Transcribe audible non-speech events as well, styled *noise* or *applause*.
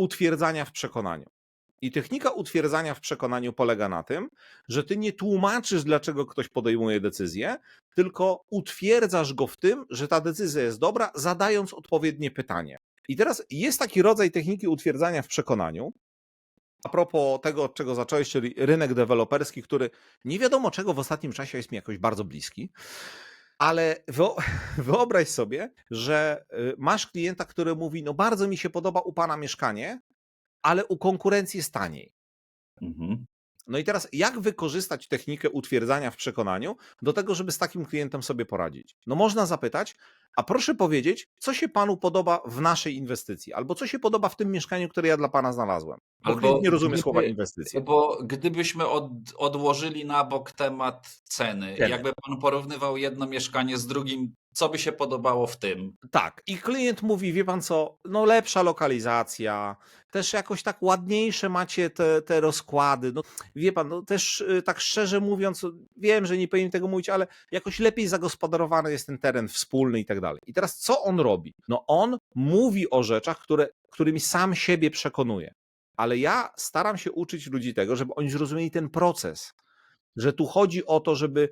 utwierdzania w przekonaniu. I technika utwierdzania w przekonaniu polega na tym, że ty nie tłumaczysz, dlaczego ktoś podejmuje decyzję, tylko utwierdzasz go w tym, że ta decyzja jest dobra, zadając odpowiednie pytanie. I teraz jest taki rodzaj techniki utwierdzania w przekonaniu. A propos tego, od czego zacząłeś, czyli rynek deweloperski, który nie wiadomo czego w ostatnim czasie jest mi jakoś bardzo bliski. Ale wyo- *laughs* wyobraź sobie, że y, masz klienta, który mówi: No, bardzo mi się podoba u pana mieszkanie, ale u konkurencji jest taniej. Mhm. No i teraz, jak wykorzystać technikę utwierdzania w przekonaniu do tego, żeby z takim klientem sobie poradzić? No można zapytać, a proszę powiedzieć, co się panu podoba w naszej inwestycji, albo co się podoba w tym mieszkaniu, które ja dla pana znalazłem. Bo Albo nie rozumie gdyby- słowa inwestycja. Bo gdybyśmy od, odłożyli na bok temat ceny, Ceny. jakby pan porównywał jedno mieszkanie z drugim, co by się podobało w tym? Tak, i klient mówi, wie pan co, no lepsza lokalizacja, też jakoś tak ładniejsze macie te, te rozkłady. No, wie pan, no też y, tak szczerze mówiąc, wiem, że nie powinien tego mówić, ale jakoś lepiej zagospodarowany jest ten teren wspólny i tak dalej. I teraz co on robi? No on mówi o rzeczach, które, którymi sam siebie przekonuje. Ale ja staram się uczyć ludzi tego, żeby oni zrozumieli ten proces. Że tu chodzi o to, żeby